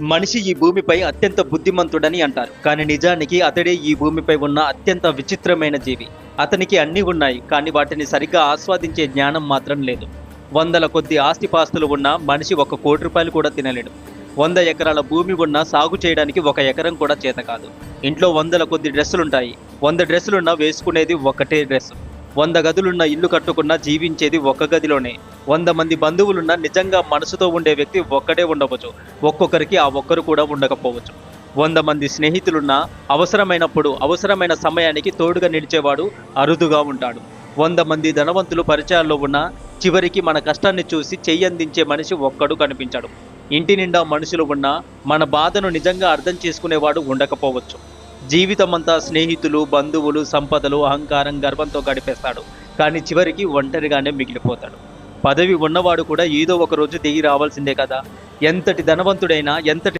మనిషి ఈ భూమిపై అత్యంత బుద్ధిమంతుడని అంటారు. కానీ నిజానికి అతడే ఈ భూమిపై ఉన్న అత్యంత విచిత్రమైన జీవి. అతనికి అన్నీ ఉన్నాయి కానీ వాటిని సరిగ్గా ఆస్వాదించే జ్ఞానం మాత్రం లేదు. వందల కొద్ది ఆస్తిపాస్తులు ఉన్న మనిషి ఒక కోటి రూపాయలు కూడా తినలేడు. వంద ఎకరాల భూమి ఉన్న సాగు చేయడానికి ఒక ఎకరం కూడా చేత కాదు. ఇంట్లో వందల కొద్ది డ్రెస్సులుంటాయి. వంద డ్రెస్సులున్నా వేసుకునేది ఒకటే డ్రెస్సు. వంద గదులున్న ఇల్లు కట్టుకున్నా జీవించేది ఒక్క గదిలోనే. వంద మంది బంధువులున్న నిజంగా మనసుతో ఉండే వ్యక్తి ఒక్కడే ఉండవచ్చు. ఒక్కొక్కరికి ఆ ఒక్కరు కూడా ఉండకపోవచ్చు. వంద మంది స్నేహితులున్నా అవసరమైనప్పుడు అవసరమైన సమయానికి తోడుగా నిలిచేవాడు అరుదుగా ఉంటాడు. వంద మంది ధనవంతులు పరిచయాల్లో ఉన్న చివరికి మన కష్టాన్ని చూసి చెయ్యందించే మనిషి ఒక్కడు కనిపించాడు. ఇంటి నిండా మనుషులు ఉన్నా మన బాధను నిజంగా అర్థం చేసుకునేవాడు ఉండకపోవచ్చు. జీవితమంతా స్నేహితులు బంధువులు సంపదలు అహంకారం గర్వంతో గడిపేస్తాడు. కానీ చివరికి ఒంటరిగానే మిగిలిపోతాడు. పదవి ఉన్నవాడు కూడా ఏదో ఒక రోజు దిగి రావాల్సిందే కదా. ఎంతటి ధనవంతుడైనా ఎంతటి